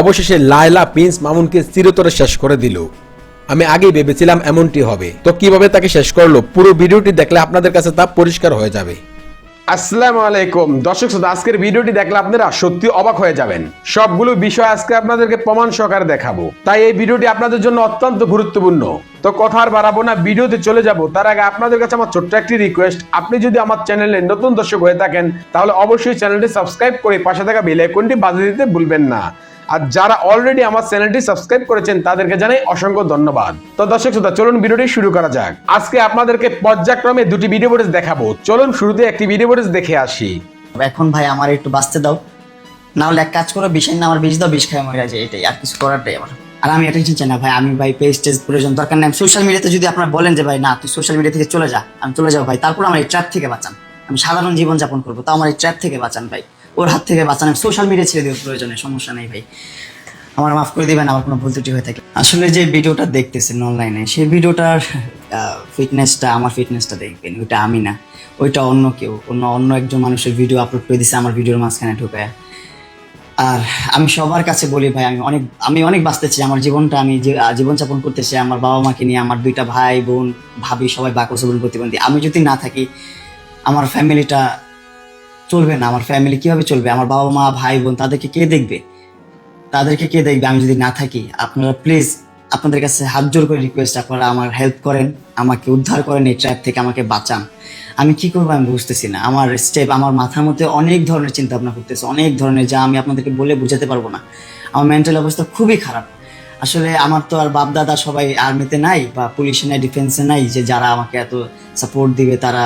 অবশেষে লায়লা প্রিন্স মামুনকে চিরতরে শেষ করে দিল। আমি আগেই ভেবেছিলাম এমনটি হবে। তো কীভাবে তাকে শেষ করল? পুরো ভিডিওটি দেখলে আপনাদের কাছে তা পরিষ্কার হয়ে যাবে। আসসালামু আলাইকুম। দর্শক শ্রোতা, আজকের ভিডিওটি দেখলে আপনারা সত্যি অবাক হয়ে যাবেন। সবগুলো বিষয় আজকে আপনাদেরকে প্রমাণ সহকারে দেখাবো। তাই এই ভিডিওটি আপনাদের জন্য অত্যন্ত গুরুত্বপূর্ণ। তো কথা আর বাড়াবো না, ভিডিওতে চলে যাব। তার আগে আপনাদের কাছে আমার ছোট্ট একটি রিকোয়েস্ট আপনি যদি আমার চ্যানেলে নতুন দর্শক হয়ে থাকেন, তাহলে অবশ্যই চ্যানেলটি সাবস্ক্রাইব করে পাশে থাকা বেল আইকনটি বাজিয়ে দিতে ভুলবেন না। আর যারা অলরেডি আমার চ্যানেলটি সাবস্ক্রাইব করেছেন, তাদেরকে জানাই অসংখ্য ধন্যবাদ। তো দর্শক শ্রোতা, চলুন ভিডিওটি শুরু করা যাক। আজকে আপনাদেরকে পর্যায়ক্রমে দুটি ভিডিও ফুটেজ দেখাবো। চলুন শুরুতে একটি ভিডিও ফুটেজ দেখে আসি। এখন ভাই আমার একটু বাঁচতে দাও। না হলে এক কাজ করো বিষয় না আমার বিষ দাও, বিষ খাই মরে যায় এটাই। আর কিছু করার নেই আমার। আর আমি এটা চাই না ভাই, আমি ভাই পেজ টেজ প্রয়োজন, দরকার নেই। সোশ্যাল মিডিয়াতে যদি আপনারা বলেন যে ভাই, না, তুই সোশ্যাল মিডিয়া থেকে চলে যা, আমি চলে যাব ভাই, তারপর আমার এই ট্র্যাপ থেকে বাঁচান। আমি সাধারণ জীবন যাপন করব তো আমার এই ট্র্যাপ থেকে বাঁচান ভাই। ওর হাত থেকে বাঁচান। সোশ্যাল মিডিয়া ছেড়ে দেওয়ার প্রয়োজনে সমস্যা নেই ভাই। আমার মাফ করে দিবেন, আমার কোনো ভুল ত্রুটি হয়ে থাকে। আসলে যে ভিডিওটা দেখতেছেন অনলাইনে সেই ভিডিওটার ফিটনেসটা আমার ফিটনেসটা দেখবেন, ওইটা আমি না। ওইটা অন্য কেউ, অন্য অন্য একজন মানুষের ভিডিও আপলোড করে দিছে আমার ভিডিওর মাঝখানে ঢুকায় আর আমি সবার কাছে বলি ভাই, আমি অনেক আমি অনেক বাঁচতে চাই। আমার জীবনটা আমি যে জীবনযাপন করতে চাই আমার বাবা মাকে নিয়ে, আমার দুইটা ভাই বোন ভাবি সবাই বাকসবল প্রতিবন্ধী। আমি যদি না থাকি, আমার ফ্যামিলিটা চলবে না, আমার ফ্যামিলি কীভাবে চলবে? আমার বাবা মা, ভাই বোন, তাদেরকে কে দেখবে? তাদেরকে কে দেখবে? আমি যদি না থাকি, আপনারা প্লিজ আপনাদের কাছে হাত জোর করে রিকোয়েস্ট আপনারা আমার হেল্প করেন, আমাকে উদ্ধার করেন এই ট্র্যাপ থেকে, আমাকে বাঁচান। আমি কি করব আমি বুঝতেছি না। আমার স্টেপ আমার মাথার মধ্যে অনেক ধরনের চিন্তা ভাবনা করতেছে, অনেক ধরনের যা আমি আপনাদেরকে বলে বোঝাতে পারব না। আমার মেন্টাল অবস্থা খুবই খারাপ। আসলে আমার তো আর বাপ দাদা সবাই আর্মিতে নাই, বা পুলিশে নাই ডিফেন্সে নাই, যে যারা আমাকে এত সাপোর্ট দিবে, তারা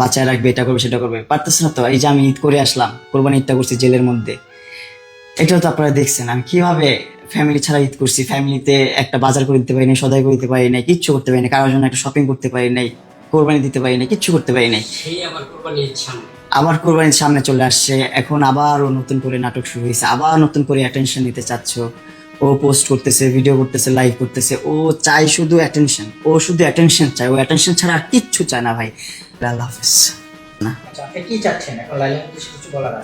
বাঁচায় রাখবে এটা করবে সেটা করবে। পারতেছে না তো এই যে আমি ঈদ করে আসলাম কোরবানি ঈদটা করছি জেলের মধ্যে। এটাও তো আপনারা দেখছেন আমি কীভাবে ফ্যামিলি ছাড়া ঈদ করছি? ফ্যামিলিতে একটা বাজার করে দিতে পারি নাই সদাই করে দিতে পারি নাই কিচ্ছু করতে পারি নাই কারোর জন্য একটা শপিং করতে পারি নাই কোরবানি দিতে পারি নাই কিচ্ছু করতে পারি নাই। আবার কোরবানির সামনে। আবার কোরবানির সামনে চলে আসছে এখন আবারও নতুন করে নাটক শুরু হয়েছে আবার নতুন করে অ্যাটেনশন নিতে চাচ্ছ। ও পোস্ট করতেছে ভিডিও করতেছে লাইভ করতেছে ও চায় শুধু অ্যাটেনশন ও শুধু অ্যাটেনশন চায় ও অ্যাটেনশন ছাড়া আর কিচ্ছু চায় না ভাই। আল্লাহ হাফেজ না। আচ্ছা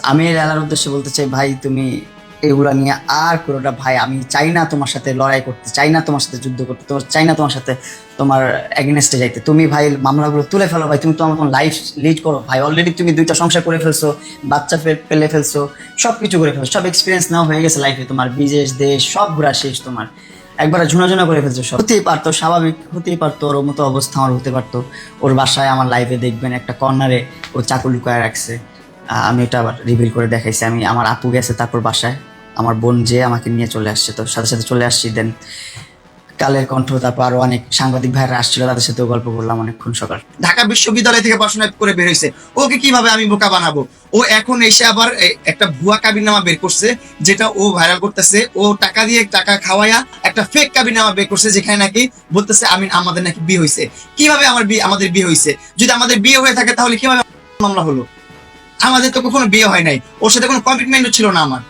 আমি লালার উদ্দেশ্যে বলতে চাই ভাই তুমি এগুলা নিয়ে আর কোনোটা ভাই। আমি চাই না তোমার সাথে লড়াই করতে চাই না তোমার সাথে যুদ্ধ করতে তোমার চাই না তোমার সাথে তোমার এগেনস্টে যাইতে। তুমি ভাই মামলাগুলো তুলে ফেলো ভাই। তুমি তোমার লাইফ লিড করো ভাই। অলরেডি তুমি দুইটা সংসার করে ফেলছো বাচ্চা ফে- পেলে ফেলছো সব কিছু করে ফেলছো। সব এক্সপিরিয়েন্স নাও হয়ে গেছে লাইফে তোমার বিদেশ দেশ সব ঘোরা শেষ তোমার। একবার ঝুনাঝুনা করে ফেলছে সব। হতেই পারতো, স্বাভাবিক হতেই পারতো, ওর মতো অবস্থা আমার হতে পারতো। ওর বাসায় আমার লাইফে দেখবেন একটা কর্নারে ও চাকু লুকায় রাখছে। আমি এটা আবার রিভিল করে দেখাইছি। আমি, আমার আপু গেছে তারপর বাসায়। আমার বোন যে আমাকে নিয়ে চলে আসছে, তো সাথে সাথে চলে আসছি দেন কালের কণ্ঠ, তারপর আরও অনেক সাংবাদিক ভাইরা আসছিল, তাদের সাথেও গল্প করলাম অনেকক্ষণ সকাল। ঢাকা বিশ্ববিদ্যালয় থেকে পড়াশোনা করে বের হয়েছে। ওকে কীভাবে আমি বোকা বানাবো? ও এখন এসে আবার একটা ভুয়া কাবিনামা বের করছে, যেটা ও ভাইরাল করতেছে। ও টাকা দিয়ে টাকা খাওয়ায়া একটা ফেক কাবিনামা বের করছে, যেখানে নাকি বলতেছে আমি আমাদের নাকি বিয়ে হয়েছে। কীভাবে আমার বিয়ে, আমাদের বিয়ে হয়েছে? যদি আমাদের বিয়ে হয়ে থাকে, তাহলে কীভাবে মামলা হলো? আমাদের তো কখনো বিয়ে হয় নাই। ওর সাথে কোনো কমিটমেন্টও ছিল না আমার।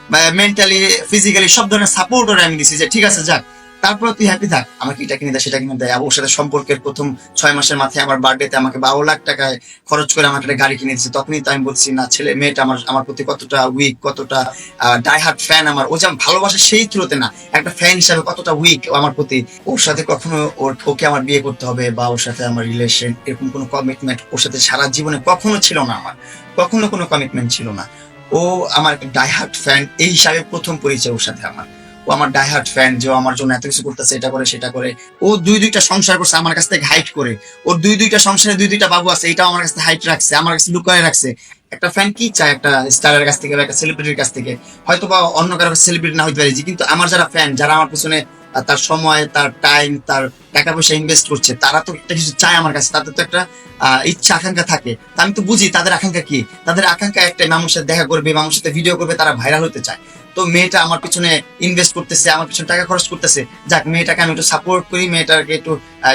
মেন্টালি ফিজিক্যালি সব ধরনের সাপোর্ট ওরা আমি দিছি যে, ঠিক আছে, যাক। তারপর তুই হ্যাপি থাক। আমাকে এটা কিনে দেয় সেটা কিনে দেয় ওর সাথে সম্পর্কের প্রথম ছয় মাসের মাথায় আমার বার্থডেতে আমাকে বারো লাখ টাকায় খরচ করে আমাকে একটা গাড়ি কিনে দিচ্ছে তখনই তো আমি বলছি, না, ছেলে, মেয়েটা আমার আমার প্রতি কতটা উইক কতটা ডাইহার্ট ফ্যান আমার। ও যে আমার ভালোবাসে সেই থ্রুতে না, একটা ফ্যান হিসাবে কতটা উইক আমার প্রতি। ওর সাথে কখনো ওর, ওকে আমার বিয়ে করতে হবে বা ওর সাথে আমার রিলেশন এরকম কোনো কমিটমেন্ট ওর সাথে সারা জীবনে কখনো ছিল না আমার। কখনো কোনো কমিটমেন্ট ছিল না। ও আমার ডাইহার্ট ফ্যান এই হিসাবে প্রথম পরিচয় ওর সাথে আমার। ও আমার ডাইহার্ট ফ্যান যে আমার জন্য এত কিছু করতেছে, এটা করে, সেটা করে। ও দুই দুইটা সংসার করছে, আমার কাছ থেকে হাইট করে। ওর দুই দুইটা সংসারে দুই দুইটা বাবু আছে, এটাও আমার কাছে হাইট রাখছে, আমার কাছে লুকায় রাখছে। একটা ফ্যান কি চায় একটা স্টারের কাছ থেকে বা একটা সেলিব্রিটির কাছ থেকে? হয়তো বা অন্য কারও সেলিব্রিটি না হইতে পারে কিন্তু আমার যারা ফ্যান যারা আমার পিছনে তার সময়, তার টাইম তার টাকা পয়সা ইনভেস্ট করছে, তারা তো একটা কিছু চায় আমার কাছে, তাদের তো একটা ইচ্ছা, আকাঙ্ক্ষা থাকে। তা আমি তো বুঝি, তাদের আকাঙ্ক্ষা কি? তাদের আকাঙ্ক্ষা একটা মানুষের দেখা করবে, মানুষের সাথে ভিডিও করবে, তারা ভাইরাল হতে চায়। তো মেয়েটা আমার পিছনে ইনভেস্ট করতেছে, আমার পিছনে টাকা খরচ করতেছে। যাক, মেয়েটাকে আমি একটু সাপোর্ট করি, মেয়েটাকে একটু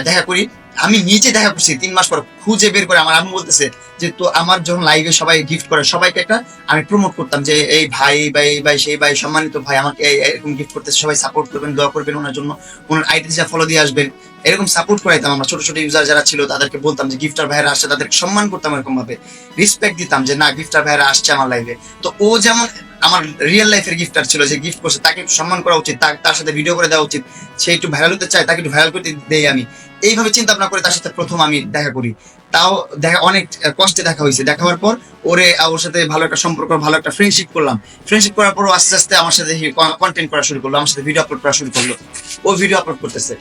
দেখা করি। আমি নিজে দেখা করছি, তিন মাস পর খুঁজে বের করে আমার আম্মু বলতেছে যে, তো আমার যখন লাইভে সবাই গিফট করে, সবাইকে একটা আমি প্রমোট করতাম যে, এই ভাই এই ভাই সেই ভাই, সম্মানিত ভাই আমাকে এরকম গিফট করতেছে, সবাই সাপোর্ট করবেন, দোয়া করবেন ওনার জন্য। ওনার আইডি যা ফলো দিয়ে আসবেন। এরকম সাপোর্ট করাইতাম আমরা ছোট ছোট ইউজার যারা ছিল, তাদেরকে বলতাম যে গিফটার ভাইরা আসছে, তাদেরকে সম্মান করতাম এরকম ভাবে। রেসপেক্ট দিতাম যে, না গিফটার ভাইরা আসছে আমার লাইফে তো ও যেমন আমার রিয়েল লাইফের গিফটার ছিল, যে গিফট করছে, তাকে একটু সম্মান করা উচিত, তার- সাথে ভিডিও করে দেওয়া উচিত। সে একটু ভাইরাল হতে চায়, তাকে একটু ভাইরাল করতে দেই আমি। এইভাবে চিন্তা ভাবনা করে তার সাথে প্রথম আমি দেখা করি। তাও দেখা, অনেক কষ্টে দেখা হয়েছে। দেখা হওয়ার পর ওরে ওর সাথে ভালো একটা সম্পর্ক, ভালো একটা ফ্রেন্ডশিপ করলাম। ফ্রেন্ডশিপ করার পর আস্তে আস্তে আমার সাথে কন্টেন্ট করা শুরু করল, আমার সাথে ভিডিও আপলোড করা শুরু করল। ও ভিডিও আপলোড করতেছে।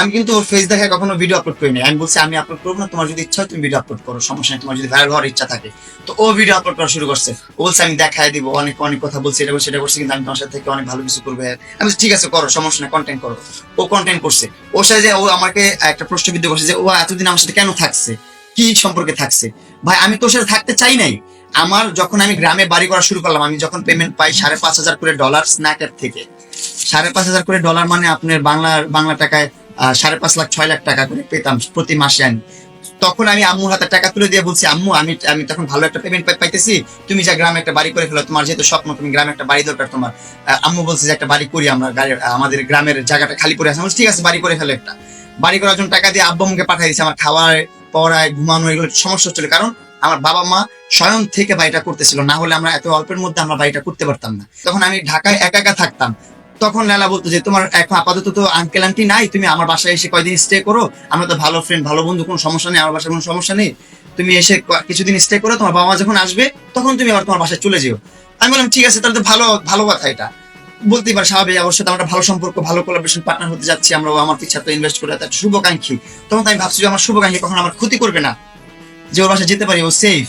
আমি কিন্তু ওর ফেস দেখে কখনো ভিডিও আপলোড করিনি। আমি বলছি, আমি আপলোড করব না। তোমার যদি ইচ্ছা হয়, তুমি ভিডিও আপলোড করো। সমস্যা নেই। তোমার যদি ভাইরাল হওয়ার ইচ্ছা থাকে। তো ও ভিডিও আপলোড করা শুরু করছে। ও বলছে, আমি দেখায় দিব। অনেক অনেক কথা বলছি, এটা এটা করছি, কিন্তু আমি তোমার সাথে থেকে অনেক ভালো কিছু করবে। আমি ঠিক আছে, করো, সমস্যা নেই কন্টেন্ট করো। ও কন্টেন্ট করছে। ওর সাথে যে ও আমাকে একটা প্রশ্নবিদ্ধ করছে যে, ও এতদিন আমার সাথে কেন থাকছে? কি সম্পর্কে থাকছে? ভাই, আমি তোর সাথে থাকতে চাই নাই। আমার যখন আমি গ্রামে বাড়ি করা শুরু করলাম, আমি যখন পেমেন্ট পাই সাড়ে পাঁচ হাজার করে ডলার স্ন্যাকের থেকে। সাড়ে পাঁচ হাজার করে ডলার মানে আপনার বাংলার, বাংলা টাকায় সাড়ে পাঁচ লাখ, ছয় লাখ টাকা করে পেতাম প্রতি মাসে আমি। তখন আমি আম্মুর হাতে টাকা তুলে দিয়ে বলছি, আম্মু, আমি আমি তখন ভালো একটা পেমেন্ট পাইতেছি। তুমি যা গ্রামে একটা বাড়ি করে ফেলো, তোমার যেহেতু স্বপ্ন, তুমি গ্রামে একটা বাড়ি দরকার তোমার। আম্মু বলছে যে একটা বাড়ি করি আমরা আমাদের গ্রামের জায়গাটা খালি পড়ে আছে। ঠিক আছে, বাড়ি করে ফেলো একটা। বাড়ি করার জন্য টাকা দিয়ে আব্বু আমাকে পাঠিয়ে দিচ্ছে আমার খাওয়ার পড়ায় ঘুমানো এগুলো সমস্যা হচ্ছিল। কারণ আমার বাবা মা স্বয়ং থেকে বাড়িটা করতেছিল, না হলে আমরা এত অল্পের মধ্যে আমরা বাড়িটা করতে পারতাম না। তখন আমি ঢাকায় একা একা থাকতাম। তখন লালা বলতো যে, তোমার এখন আপাতত তো আঙ্কেল আন্টি নাই, তুমি আমার বাসায় এসে কয়দিন স্টে করো। আমরা তো ভালো ফ্রেন্ড ভালো বন্ধু, কোনো সমস্যা নেই, আমার বাসায় কোনো সমস্যা নেই। তুমি এসে কিছুদিন স্টে করো, তোমার বাবা মা যখন আসবে, তখন তুমি আবার তোমার বাসায় চলে যেও। আমি বললাম, ঠিক আছে, তাহলে তো ভালো ভালো কথা এটা। বলতেই পারে, স্বাভাবিক, অবশ্যই তো আমরা ভালো সম্পর্ক, ভালো কোলাবরেশন পার্টনার হতে যাচ্ছি, আমরা আমার পিছাতে ইনভেস্ট করে একটা শুভাকাঙ্ক্ষী। তখন তো আমি ভাবছি যে, আমার শুভাকাঙ্ক্ষী কখন আমার ক্ষতি করবে না। যে ওর বাসায় যেতে পারি, ও সেফ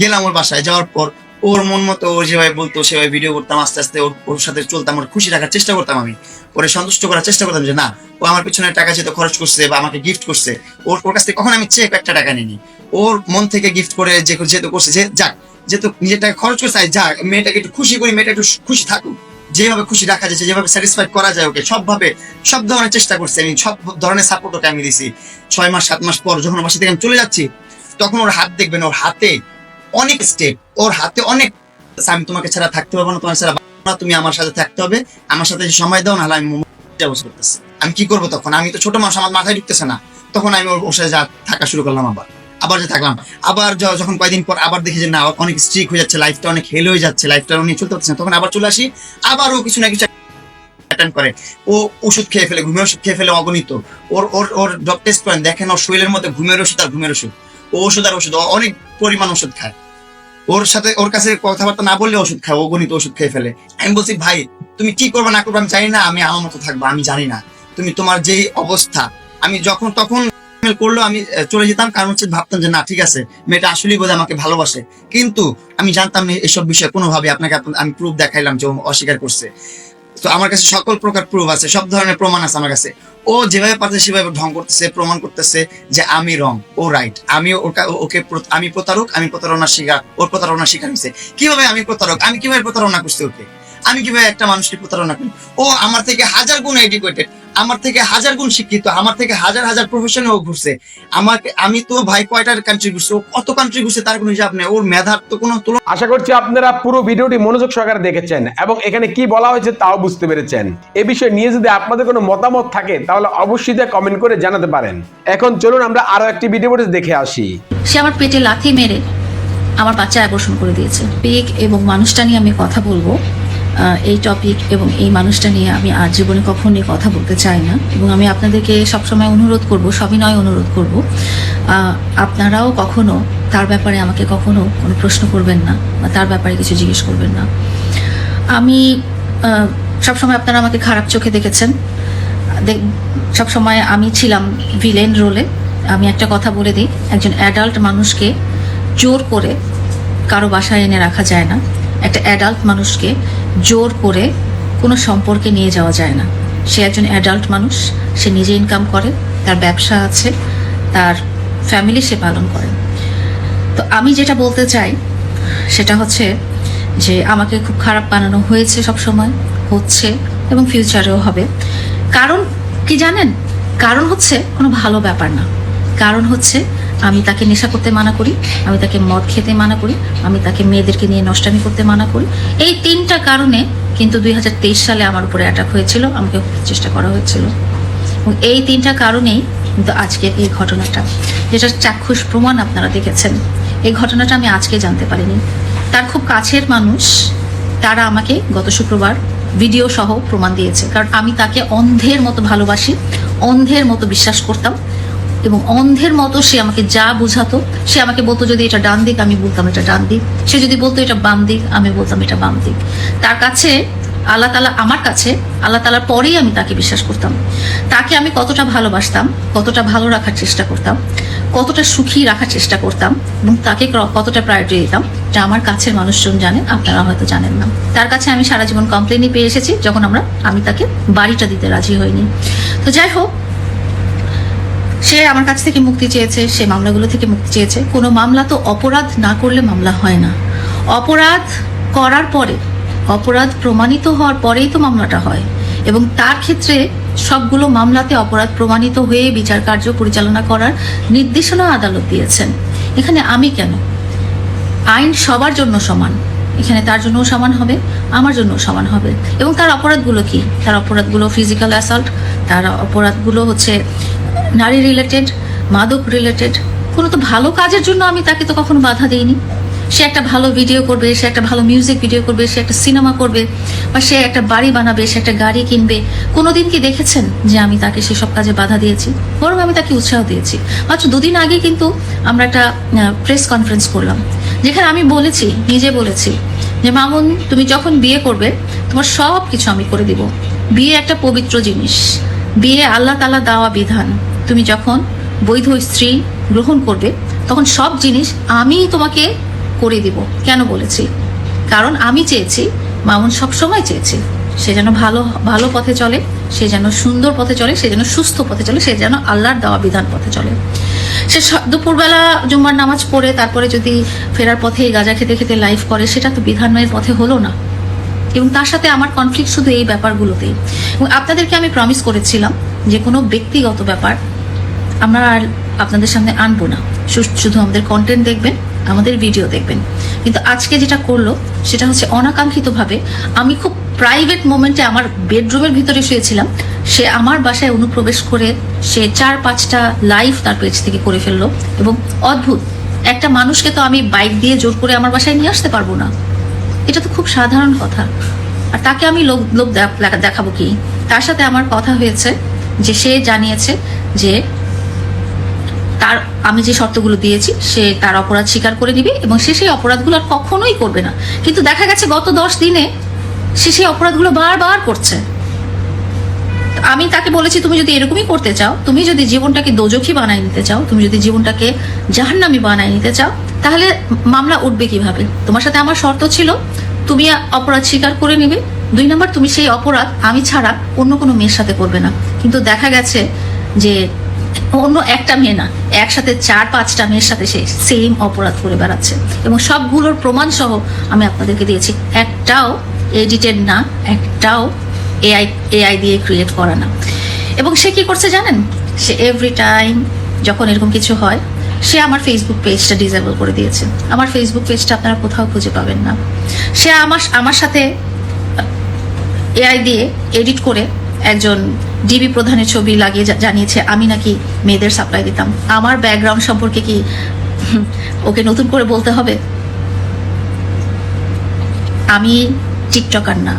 গেলাম ওর বাসায়, যাওয়ার পর ওর মন মতো ও যেভাবে বলতো, সেভাবে ভিডিও করতাম, আস্তে আস্তে ওর সাথে চলতাম, ওর খুশি রাখার চেষ্টা করতাম আমি। ওরে সন্তুষ্ট করার চেষ্টা করতাম যে না, ও আমার পিছনে টাকা যেহেতু খরচ করছে বা আমাকে গিফট করছে, ওর ওর কাছ থেকে কখন আমি চেক একটা টাকা নিইনি। ওর মন থেকে গিফট করে যে যেহেতু করছে, যে যাক, যেহেতু নিজের টাকা খরচ করছে যাক, মেয়েটাকে একটু খুশি করি, মেয়েটা একটু খুশি থাকুক। যেভাবে খুশি রাখা যাচ্ছে যেভাবে স্যাটিসফাইড করা যায় ওকে, সবভাবে, সব ধরনের চেষ্টা করছি আমি, সব ধরনের সাপোর্ট ওকে আমি দিছি। ছয় মাস, সাত মাস পর যখন বাসা থেকে আমি চলে যাচ্ছি, তখন ওর হাত দেখবেন, ওর হাতে অনেক স্টেপ ওর হাতে অনেক আমি তোমাকে ছাড়া থাকতে পারব না, তোমার ছাড়া তুমি আমার সাথে থাকতে হবে। আমার সাথে সময় দাও, নাহলে আমি করতেছি আমি কি করব তখন? আমি তো ছোট মানুষ, আমার মাথায় ঢুকতেছে না। তখন আমি ওর সাথে যা থাকা শুরু করলাম আবার। আবার যে থাকলাম। আবার যখন কয়েকদিন পর আবার দেখি যে না, অনেক স্ট্রিক হয়ে যাচ্ছে লাইফটা অনেক হেল হয়ে যাচ্ছে লাইফটা অনেক চলতে পারছে না, তখন আবার চলে আসি। আবার ও কিছু না কিছু অ্যাটেন্ড করে। ও ওষুধ খেয়ে ফেলে, ঘুমের ওষুধ খেয়ে ফেলে অগণিত। ওর ওর ওর ডক টেস্ট করেন, দেখেন ওর শরীরের মধ্যে ঘুমের ওষুধ আর ঘুমের ওষুধ। ওষুধ আর ওষুধ অনেক পরিমাণ ওষুধ খায়। ওর সাথে, ওর কাছে কথাবার্তা না বললে ওষুধ খায়, ও গণিত ওষুধ খেয়ে ফেলে। আমি বলছি, ভাই, তুমি কি করবে, না করবে, আমি জানি না, আমি আমার মতো থাকব, আমি জানি না। তুমি তোমার যেই অবস্থা, আমি যখন তখন করল আমি চলে যেতাম, কারণ হচ্ছে ভাবতাম যে, না, ঠিক আছে, মেয়েটা আসলেই বোধহয় আমাকে ভালোবাসে। কিন্তু আমি জানতাম না এসব বিষয়ে কোনোভাবে আপনাকে আপ- আমি প্রুফ দেখাইলাম যে অস্বীকার করছে। তো আমার কাছে সকল প্রকার প্রুফ আছে, সব ধরনের প্রমাণ আছে আমার কাছে। ও যেভাবে পারছে, সেভাবে ঢং করতেছে, প্রমাণ করতেছে যে আমি রং ও রাইট আমি ওটা ওকে আমি প্রতারক, আমি প্রতারণা শিকার, ওর প্রতারণা শিকার হয়েছে। কীভাবে আমি প্রতারক? আমি কীভাবে প্রতারণা করছি ওকে? আমি কীভাবে একটা মানুষকে প্রতারণা করি? ও আমার থেকে হাজার গুণ এডুকেটেড আমার থেকে হাজার গুণ শিক্ষিত আমার থেকে হাজার হাজার প্রফেশনে ও ঘুরছে। আমাকে আমি তো ভাই কয়টার কান্ট্রি ঘুরছে ও কত কান্ট্রি ঘুরছে তার কোনো হিসাব নেই ওর মেধার তো কোনো তুলনা আশা করছি আপনারা পুরো ভিডিওটি মনোযোগ সহকারে দেখেছেন এবং এখানে কি বলা হয়েছে তাও বুঝতে পেরেছেন। এ বিষয়ে নিয়ে যদি আপনাদের কোনো মতামত থাকে তাহলে অবশ্যই তা কমেন্ট করে জানাতে পারেন। এখন চলুন আমরা আরও একটি ভিডিও দেখে আসি। সে আমার পেটে লাথি মেরে আমার বাচ্চা অ্যাবর্শন করে দিয়েছে। পেক এবং মানুষটা নিয়ে আমি কথা বলব। এই টপিক এবং এই মানুষটা নিয়ে আমি আর জীবনে কখনোই কথা বলতে চাই না। এবং আমি আপনাদেরকে সবসময় অনুরোধ করব সবিনয় অনুরোধ করব আপনারাও কখনো তার ব্যাপারে আমাকে কখনো কোনো প্রশ্ন করবেন না বা তার ব্যাপারে কিছু জিজ্ঞেস করবেন না। আমি সবসময় আপনারা আমাকে খারাপ চোখে দেখেছেন। দেখ- সবসময় আমি ছিলাম ভিলেন রোলে আমি একটা কথা বলে দিই, একজন অ্যাডাল্ট মানুষকে জোর করে কারও বাসায় এনে রাখা যায় না। একটা অ্যাডাল্ট মানুষকে জোর করে কোনো সম্পর্কে নিয়ে যাওয়া যায় না। সে একজন অ্যাডাল্ট মানুষ, সে নিজে ইনকাম করে, তার ব্যবসা আছে, তার ফ্যামিলি সে পালন করে। তো আমি যেটা বলতে চাই, সেটা হচ্ছে যে আমাকে খুব খারাপ বানানো হয়েছে সব সময় হচ্ছে এবং ফিউচারেও হবে। কারণ, কি জানেন? কারণ হচ্ছে কোনো ভালো ব্যাপার না। কারণ হচ্ছে আমি তাকে নেশা করতে মানা করি, আমি তাকে মদ খেতে মানা করি, আমি তাকে মেয়েদেরকে নিয়ে নষ্টামি করতে মানা করি। এই তিনটা কারণে কিন্তু দুই হাজার তেইশ সালে আমার উপরে অ্যাটাক হয়েছিল, আমাকে চেষ্টা করা হয়েছিল। এবং এই তিনটা কারণেই কিন্তু আজকে এই ঘটনাটা যেটা চাক্ষুষ প্রমাণ আপনারা দেখেছেন। এই ঘটনাটা আমি আজকে জানতে পারিনি। তার খুব কাছের মানুষ, তারা আমাকে গত শুক্রবার ভিডিও সহ প্রমাণ দিয়েছে। কারণ আমি তাকে অন্ধের মতো ভালোবাসি, অন্ধের মতো বিশ্বাস করতাম। এবং অন্ধের মতো সে আমাকে যা বুঝাতো, সে আমাকে বলতো, যদি এটা ডান দিক, আমি বলতাম এটা ডান দিক। সে যদি বলতো, এটা বাম দিক, আমি বলতাম এটা বাম দিক। তার কাছে, আল্লাহ তালা, আমার কাছে, আল্লাহ তালার পরেই আমি তাকে বিশ্বাস করতাম। তাকে আমি কতটা ভালোবাসতাম, কতটা ভালো রাখার চেষ্টা করতাম, কতটা সুখী রাখার চেষ্টা করতাম, এবং তাকে কতটা প্রায়োরিটি দিতাম, যা আমার কাছের মানুষজন জানেন আপনারা হয়তো জানেন না। তার কাছে আমি সারা জীবন কমপ্লেনই পেয়ে এসেছি, যখন আমরা, আমি তাকে বাড়িটা দিতে রাজি হইনি। তো যাই হোক সে আমার কাছ থেকে মুক্তি চেয়েছে, সে মামলাগুলো থেকে মুক্তি চেয়েছে। কোনো মামলা তো অপরাধ না করলে মামলা হয় না। অপরাধ করার পরে, অপরাধ প্রমাণিত হওয়ার পরেই তো মামলাটা হয়। এবং তার ক্ষেত্রে সবগুলো মামলাতে অপরাধ প্রমাণিত হয়ে বিচার কার্য পরিচালনা করার নির্দেশনা আদালত দিয়েছেন। এখানে আমি কেন? আইন সবার জন্য সমান। এখানে তার জন্যও সমান হবে, আমার জন্যও সমান হবে। এবং তার অপরাধগুলো কি? তার অপরাধগুলো ফিজিক্যাল অ্যাসাল্ট তার অপরাধগুলো হচ্ছে নারী রিলেটেড মাদক রিলেটেড কোনো তো ভালো কাজের জন্য আমি তাকে তো কখনো বাধা দিইনি। সে একটা ভালো ভিডিও করবে, সে একটা ভালো মিউজিক ভিডিও করবে, সে একটা সিনেমা করবে, বা সে একটা বাড়ি বানাবে, সে একটা গাড়ি কিনবে। কোনোদিন কি দেখেছেন যে আমি তাকে সেসব কাজে বাধা দিয়েছি? বরং আমি তাকে উৎসাহ দিয়েছি। মাত্র দুদিন আগে কিন্তু আমরা একটা প্রেস কনফারেন্স করলাম। যেখানে আমি বলেছি, নিজে বলেছি, যে মামুন, তুমি যখন বিয়ে করবে, তোমার সব কিছু আমি করে দিব। বিয়ে একটা পবিত্র জিনিস। বিয়ে আল্লাহ তালা দেওয়া বিধান। তুমি যখন বৈধ স্ত্রী গ্রহণ করবে, তখন সব জিনিস আমি তোমাকে করে দিব। কেন বলেছি? কারণ আমি চেয়েছি, মামুন সব সময় চেয়েছি। সে যেন ভালো ভালো পথে চলে, সে যেন সুন্দর পথে চলে, সে যেন সুস্থ পথে চলে, সে যেন আল্লাহর দেওয়া বিধান পথে চলে। সে দুপুরবেলা জুম্মার নামাজ পড়ে, তারপরে যদি ফেরার পথে গাঁজা খেতে খেতে লাইফ করে, সেটা তো বিধানময়ের পথে হলো না। এবং তার সাথে আমার কনফ্লিক্ট শুধু এই ব্যাপারগুলোতেই। এবং আপনাদেরকে আমি প্রমিস করেছিলাম যে কোনো ব্যক্তিগত ব্যাপার আমরা আর আপনাদের সামনে আনব না। শুধু আমাদের কন্টেন্ট দেখবেন, আমাদের ভিডিও দেখবেন। কিন্তু আজকে যেটা করল, সেটা হচ্ছে অনাকাঙ্ক্ষিতভাবে আমি খুব প্রাইভেট মোমেন্টে আমার বেডরুমের ভিতরে শুয়েছিলাম। সে আমার বাসায় অনুপ্রবেশ করে সে চার পাঁচটা লাইভ তার পেজ থেকে করে ফেলল এবং অদ্ভুত, একটা মানুষকে তো আমি বাইক দিয়ে জোর করে আমার বাসায় নিয়ে আসতে পারব না। এটা তো খুব সাধারণ কথা। আর তাকে আমি লোক লোক দেখ- দেখাবো কি? তার সাথে আমার কথা হয়েছে যে সে জানিয়েছে যে তার, আমি যে শর্তগুলো দিয়েছি, সে তার অপরাধ স্বীকার করে নিবে এবং সে সেই অপরাধগুলো আর কখনোই করবে না। কিন্তু দেখা গেছে গত দশ দিনে সে সেই অপরাধগুলো বারবার করছে। আমি তাকে বলেছি, তুমি যদি এরকমই করতে চাও, তুমি যদি জীবনটাকে দোজখী বানায় নিতে চাও, তুমি যদি জীবনটাকে জাহান্নামি বানায় নিতে চাও, তাহলে মামলা উঠবে কীভাবে? তোমার সাথে আমার শর্ত ছিল, তুমি অপরাধ স্বীকার করে নিবে। দুই নম্বর, তুমি সেই অপরাধ আমি ছাড়া অন্য কোনো মেয়ের সাথে করবে না। কিন্তু দেখা গেছে যে অন্য একটা মেয়ে না, একসাথে চার পাঁচটা মেয়ের সাথে সে সেম অপরাধ করে বেড়াচ্ছে। এবং সবগুলোর প্রমাণ সহ আমি আপনাদেরকে দিয়েছি। একটাও এডিটেড না, একটাও এআই এআই দিয়ে ক্রিয়েট করা না। এবং সে কি করছে জানেন? সে এভরি টাইম যখন এরকম কিছু হয়, সে আমার ফেসবুক পেজটা ডিসেবল করে দিয়েছে। আমার ফেসবুক পেজটা আপনারা কোথাও খুঁজে পাবেন না। সে আমার আমার সাথে এআই দিয়ে এডিট করে একজন ডিবি প্রধানের ছবি লাগিয়ে জানিয়েছে, আমি নাকি মেয়েদের সাপ্লাই দিতাম। আমার ব্যাকগ্রাউন্ড সম্পর্কে কি ওকে নতুন করে বলতে হবে? আমি টিকটকার না।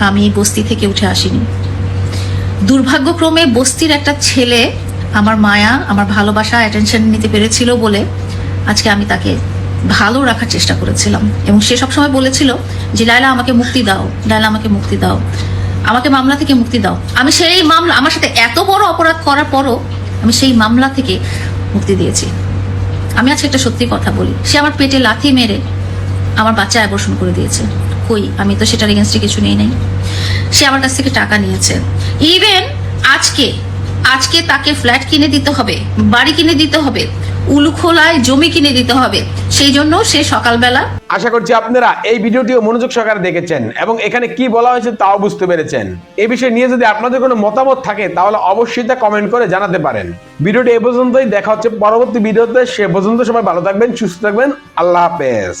আমি বস্তি থেকে উঠে আসিনি। দুর্ভাগ্যক্রমে বস্তির একটা ছেলে আমার মায়া, আমার ভালোবাসা অ্যাটেনশন নিতে পেরেছিল বলে আজকে আমি তাকে ভালো রাখার চেষ্টা করেছিলাম। এবং সে সবসময় বলেছিল যে লাইলা আমাকে মুক্তি দাও। লাইলা আমাকে মুক্তি দাও। আমাকে মামলা থেকে মুক্তি দাও। আমি সেই মামলা, আমার সাথে এত বড় অপরাধ করার পরও আমি সেই মামলা থেকে মুক্তি দিয়েছি। আমি আজকে একটা সত্যি কথা বলি। সে আমার পেটে লাথি মেরে আমার বাচ্চা অ্যাবর্শন করে দিয়েছে। কই আমি তো সেটার এগেনস্টে কিছু নেই নাই। সে আমার কাছ থেকে টাকা নিয়েছে। ইভেন আজকে আজকে তাকে ফ্ল্যাট কিনে দিতে হবে, বাড়ি কিনে দিতে হবে, উলুখোলায় জমি কিনে দিতে হবে, সেই জন্য সে সকালবেলা আশা করছি আপনারা এই ভিডিওটিও মনোযোগ সহকারে দেখেছেন এবং এখানে কি বলা হয়েছে তাও বুঝতে পেরেছেন। এই বিষয় নিয়ে যদি আপনাদের কোনো মতামত থাকে, তাহলে অবশ্যই তা কমেন্ট করে জানাতে পারেন। ভিডিওটি এ পর্যন্তই, দেখা হচ্ছে পরবর্তী ভিডিওতে। সে পর্যন্ত সবাই ভালো থাকবেন, সুস্থ থাকবেন। আল্লাহ হাফেজ।